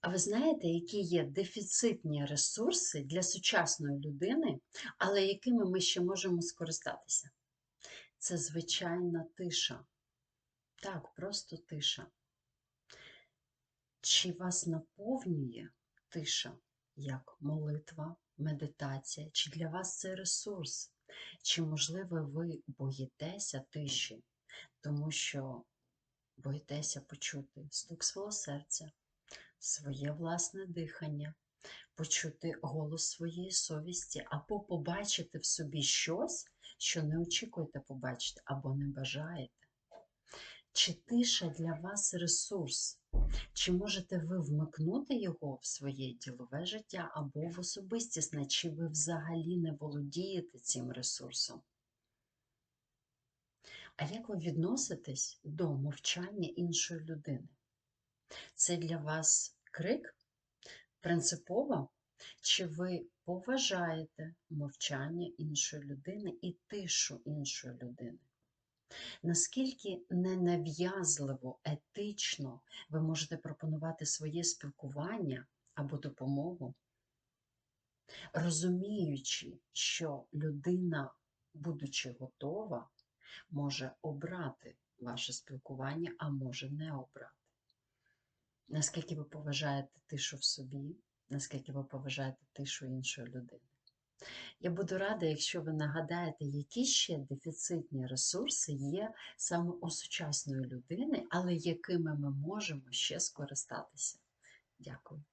А ви знаєте, які є дефіцитні ресурси для сучасної людини, але якими ми ще можемо скористатися? Це звичайна тиша. Так, просто тиша. Чи вас наповнює тиша як молитва, медитація? Чи для вас це ресурс? Чи, можливо, ви боїтеся тиші, тому що боїтеся почути стук свого серця, своє власне дихання, почути голос своєї совісті, або побачити в собі щось, що не очікуєте побачити, або не бажаєте? Чи тиша для вас ресурс? Чи можете ви вмикнути його в своє ділове життя або в особистісне, чи ви взагалі не володієте цим ресурсом? А як ви відноситесь до мовчання іншої людини? Це для вас крик принципово? Чи ви поважаєте мовчання іншої людини і тишу іншої людини? Наскільки ненав'язливо, етично ви можете пропонувати своє спілкування або допомогу, розуміючи, що людина, будучи готова, може обрати ваше спілкування, а може не обрати. Наскільки ви поважаєте тишу в собі, наскільки ви поважаєте тишу іншої людини. Я буду рада, якщо ви нагадаєте, які ще дефіцитні ресурси є саме у сучасної людини, але якими ми можемо ще скористатися. Дякую.